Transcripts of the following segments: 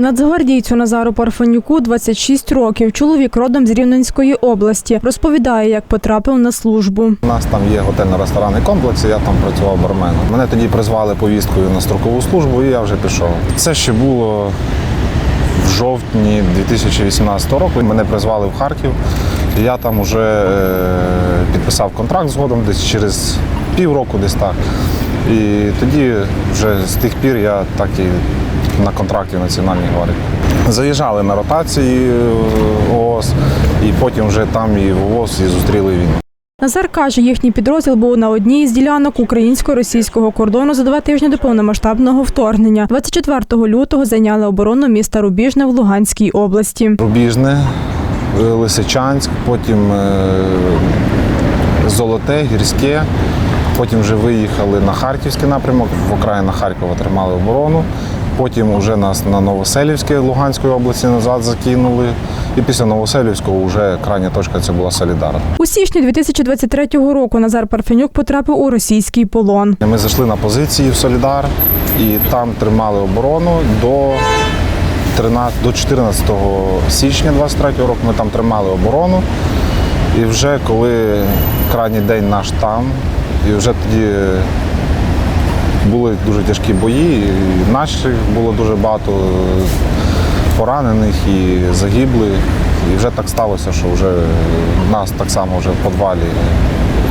Нацгвардійцю Назару Парфенюку 26 років. Чоловік родом з Рівненської області. Розповідає, як потрапив на службу. У нас там є готельно-ресторанний комплекс, я там працював барменом. Мене тоді призвали повісткою на строкову службу, і я вже пішов. Це ще було в жовтні 2018 року. Мене призвали в Харків. Я там вже е, підписав контракт згодом десь через півроку, десь так. І тоді вже з тих пір я так і на контракті в Національній гвардії. Заїжджали на ротації е, ООС, і потім вже там і в ООС і зустріли війну. Назар каже, їхній підрозділ був на одній із ділянок українсько-російського кордону за два тижні до повномасштабного вторгнення. 24 лютого зайняли оборону міста Рубіжне в Луганській області. Рубіжне, е, Лисичанськ, потім е, Золоте, Гірське. Потім вже виїхали на Харківський напрямок, в окраїна Харкова тримали оборону. Потім вже нас на Новоселівське Луганської області назад закинули. І після Новоселівського вже крайня точка це була Солідар. У січні 2023 року Назар Парфенюк потрапив у російський полон. Ми зайшли на позиції в Солідар і там тримали оборону до 13, до 14 січня 23 року. Ми там тримали оборону. І вже коли крайній день наш там, і вже тоді були дуже тяжкі бої, і наших було дуже багато поранених і загиблих. І вже так сталося, що вже нас так само вже в підвалі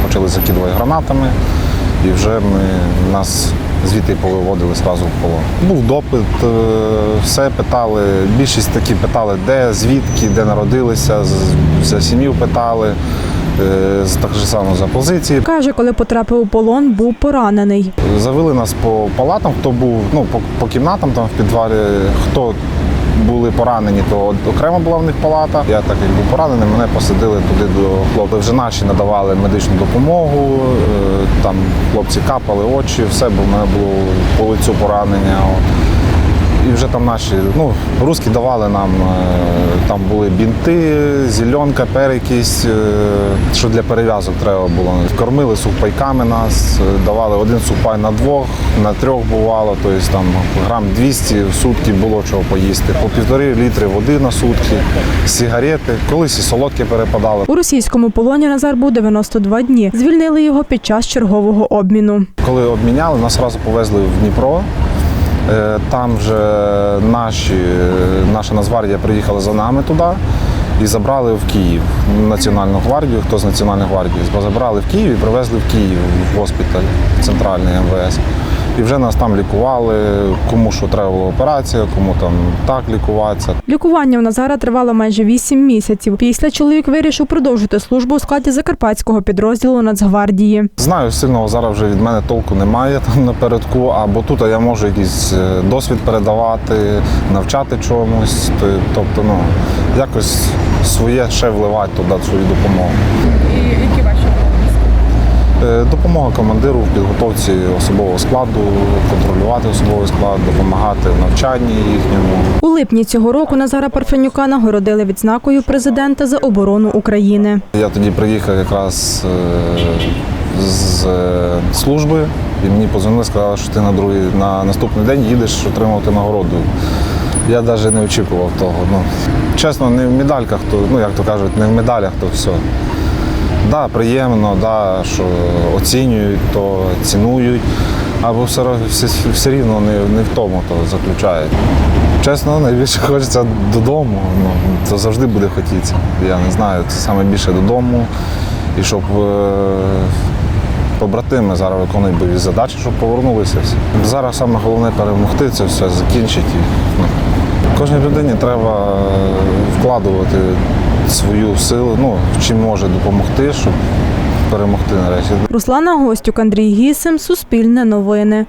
почали закидувати гранатами, і вже ми нас звідти повиводили зразу в полон. Був допит, е, все питали. Більшість такі питали, де, звідки, де народилися, за сім'ю питали, так же само за позиції. Каже, коли потрапив у полон, був поранений. Завели нас по палатам, хто був ну, по, по кімнатам там в підвалі, хто були поранені, то окремо була в них палата. Я так як був поранений, мене посадили туди до хлопців. Вже наші надавали медичну допомогу, е, там хлопці капали очі, все, бо в мене було по лицю поранення. От. І вже там наші, ну, русські давали нам, е, там були бінти, зеленка, перекись, е, що для перев'язок треба було. Кормили сухпайками нас, е, давали один сухпай на двох, на трьох бувало, тобто там грам 200 в сутки було чого поїсти, по півтори літри води на сутки, сигарети, колись і солодкі перепадали. У російському полоні Назар був 92 дні. Звільнили його під час чергового обміну. Коли обміняли, нас одразу повезли в Дніпро. Е, Там вже наші, наша Нацгвардія приїхала за нами туди і забрали в Київ Національну гвардію. Хто з Національної гвардії? Забрали в Київ і привезли в Київ в госпіталь центральний МВС. І вже нас там лікували, кому що треба була операція, кому там так лікуватися. Лікування у Назара тривало майже 8 місяців. Після чоловік вирішив продовжити службу у складі закарпатського підрозділу Нацгвардії. Знаю, сильного зараз вже від мене толку немає там напередку, або тут я можу якийсь е, досвід передавати, навчати чомусь. Тобто, ну, якось своє ще вливати туди свою допомогу. І які ваші обов'язки? Е, Допомога командиру в підготовці особового складу, контролювати особовий склад, допомагати в навчанні їхньому. У липні цього року Назара Парфенюка нагородили відзнакою президента за оборону України. Я тоді приїхав якраз е, з е, служби, і мені позвонили, сказали, що ти на другий на наступний день їдеш отримувати нагороду. Я навіть не очікував того. Ну, чесно, не в медальках, то, ну як то кажуть, не в медалях, то все. Да, приємно, да, що оцінюють, то цінують, або все, все, все рівно не, не в тому то заключають. Чесно, найбільше хочеться додому. Ну, то завжди буде хотітися. Я не знаю, це саме більше додому. І щоб е, побратими зараз виконують бойові задачі, щоб повернулися всі. Зараз саме головне перемогти це все, закінчити. Ну, Кожній людині треба е, вкладувати свою силу, ну, чим може допомогти, щоб перемогти нарешті. Руслана Гостюк, Андрій Гісим, Суспільне новини.